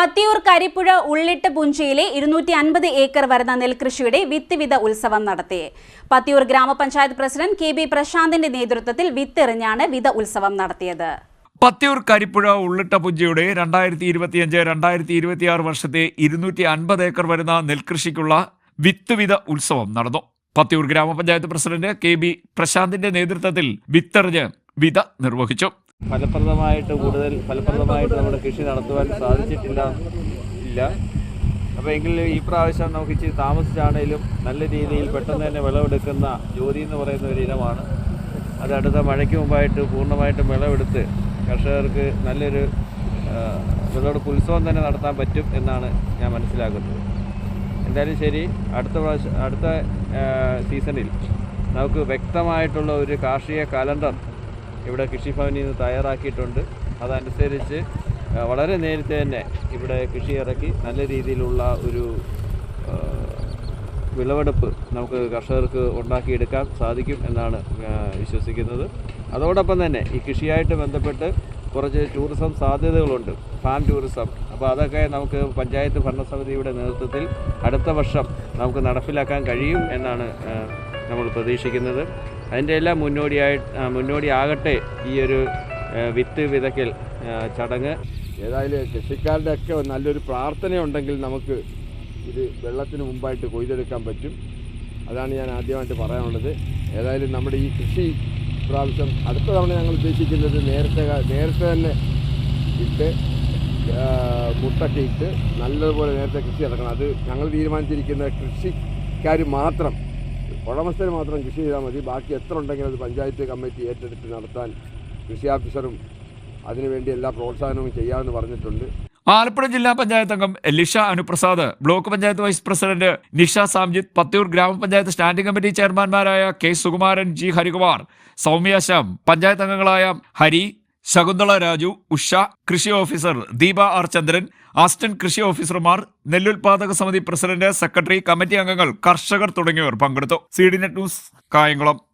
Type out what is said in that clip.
പത്തിയൂർ കരിപ്പുഴ ഉള്ളിട്ട് പുഞ്ചയിലെ ഇരുന്നൂറ്റി അൻപത് ഏക്കർ വരുന്ന നെൽകൃഷിയുടെ വിത്ത് വിത ഉത്സവം നടത്തി. പത്തിയൂർ ഗ്രാമപഞ്ചായത്ത് പ്രസിഡന്റ് കെ ബി പ്രശാന്തിന്റെ നേതൃത്വത്തിൽ വിത്തെറിഞ്ഞാണ് വിത ഉത്സവം നടത്തിയത്. പത്തിയൂർ കരിപ്പുഴ ഉള്ളിട്ട പുഞ്ചയുടെ രണ്ടായിരത്തി ഇരുപത്തിയഞ്ച് രണ്ടായിരത്തി ഇരുപത്തിയാറ് വർഷത്തെ ഇരുന്നൂറ്റി അൻപത് ഏക്കർ വരുന്ന നെൽകൃഷിക്കുള്ള വിത്ത് വിത ഉത്സവം നടന്നു. പത്തിയൂർ ഗ്രാമപഞ്ചായത്ത് പ്രസിഡന്റ് കെ ബി പ്രശാന്തിന്റെ നേതൃത്വത്തിൽ വിത്തെറിഞ്ഞ് വിത നിർവഹിച്ചു. ഫലപ്രദമായിട്ട് കൂടുതൽ ഫലപ്രദമായിട്ട് നമ്മുടെ കൃഷി നടത്തുവാൻ സാധിച്ചിട്ടില്ല. ഇല്ല. അപ്പോൾ എങ്കിൽ ഈ പ്രാവശ്യം നമുക്ക് ഇച്ചിരി താമസിച്ചാണേലും നല്ല രീതിയിൽ പെട്ടെന്ന് തന്നെ വിളവെടുക്കുന്ന ജ്യോതി എന്ന് പറയുന്ന ഒരു ഇനമാണ്. അത് അടുത്ത മഴയ്ക്ക് മുമ്പായിട്ട് പൂർണമായിട്ടും വിളവെടുത്ത് കർഷകർക്ക് നല്ലൊരു വിളവെടുപ്പ് ഉത്സവം തന്നെ നടത്താൻ പറ്റും എന്നാണ് ഞാൻ മനസ്സിലാക്കുന്നത്. എന്തായാലും ശരി അടുത്ത പ്രാവശ്യം അടുത്ത സീസണിൽ നമുക്ക് വ്യക്തമായിട്ടുള്ള ഒരു കാർഷിക കലണ്ടർ ഇവിടെ കൃഷിഭവനിൽ നിന്ന് തയ്യാറാക്കിയിട്ടുണ്ട്. അതനുസരിച്ച് വളരെ നേരത്തെ തന്നെ ഇവിടെ കൃഷി ഇറക്കി നല്ല രീതിയിലുള്ള ഒരു വിളവെടുപ്പ് നമുക്ക് കർഷകർക്ക് ഉണ്ടാക്കിയെടുക്കാൻ സാധിക്കും എന്നാണ് വിശ്വസിക്കുന്നത്. അതോടൊപ്പം തന്നെ ഈ കൃഷിയായിട്ട് ബന്ധപ്പെട്ട് കുറച്ച് ടൂറിസം സാധ്യതകളുണ്ട്. Farm tourism. അപ്പോൾ അതൊക്കെ നമുക്ക് പഞ്ചായത്ത് ഭരണസമിതിയുടെ നേതൃത്വത്തിൽ അടുത്ത വർഷം നമുക്ക് നടപ്പിലാക്കാൻ കഴിയും എന്നാണ് നമ്മൾ പ്രതീക്ഷിക്കുന്നത്. അതിന്റെ എല്ലാം മുന്നോടിയായി മുന്നോടിയാകട്ടെ ഈ ഒരു വിത്ത് വിതയ്ക്കൽ ചടങ്ങ്. ഏതായാലും കൃഷിക്കാരുടെ ഒക്കെ നല്ലൊരു പ്രാർത്ഥനയുണ്ടെങ്കിൽ നമുക്ക് ഇത് വെള്ളത്തിന് മുമ്പായിട്ട് കൊയ്തെടുക്കാൻ പറ്റും. അതാണ് ഞാൻ ആദ്യമായിട്ട് പറയാനുള്ളത്. ഏതായാലും നമ്മുടെ ഈ കൃഷി പ്രാവശ്യം അടുത്ത തവണ ഞങ്ങൾ ഉദ്ദേശിക്കുന്നത് നേരത്തെ നേരത്തെ തന്നെ ഇട്ട് മുട്ടൊക്കെ ഇട്ട് നല്ലതുപോലെ നേരത്തെ കൃഷി ഇറക്കണം അത് ഞങ്ങൾ തീരുമാനിച്ചിരിക്കുന്ന കൃഷിക്കാർ മാത്രം ഉടമസ്ഥർ മാത്രം കൃഷി ചെയ്താൽ മതി. ബാക്കി എത്ര ഉണ്ടെങ്കിലും അത് പഞ്ചായത്ത് കമ്മിറ്റി ഏറ്റെടുത്ത് നടത്താൻ കൃഷി ഓഫീസറും അതിനുവേണ്ടി എല്ലാ പ്രോത്സാഹനവും ചെയ്യാമെന്ന് പറഞ്ഞിട്ടുണ്ട്. ആലപ്പുഴ ജില്ലാ പഞ്ചായത്ത് അംഗം Lisha Anuprasad block panchayat vice president Nisha Samjith Pathiyoor ഗ്രാമപഞ്ചായത്ത് സ്റ്റാൻഡിംഗ് കമ്മിറ്റി ചെയർമാൻമാരായ കെ സുകുമാരൻ ജി ഹരികുമാർ സൗമ്യ ശ്യാം പഞ്ചായത്ത് അംഗങ്ങളായ ഹരി ശകുന്തള രാജു ഉഷ കൃഷി officer Deepa R Chandran assistant കൃഷി ഓഫീസർമാർ നെല്ലുൽപാദക സമിതി പ്രസിഡന്റ് സെക്രട്ടറി കമ്മിറ്റി അംഗങ്ങൾ കർഷകർ തുടങ്ങിയവർ പങ്കെടുത്തു. C D net news Kayamkulam.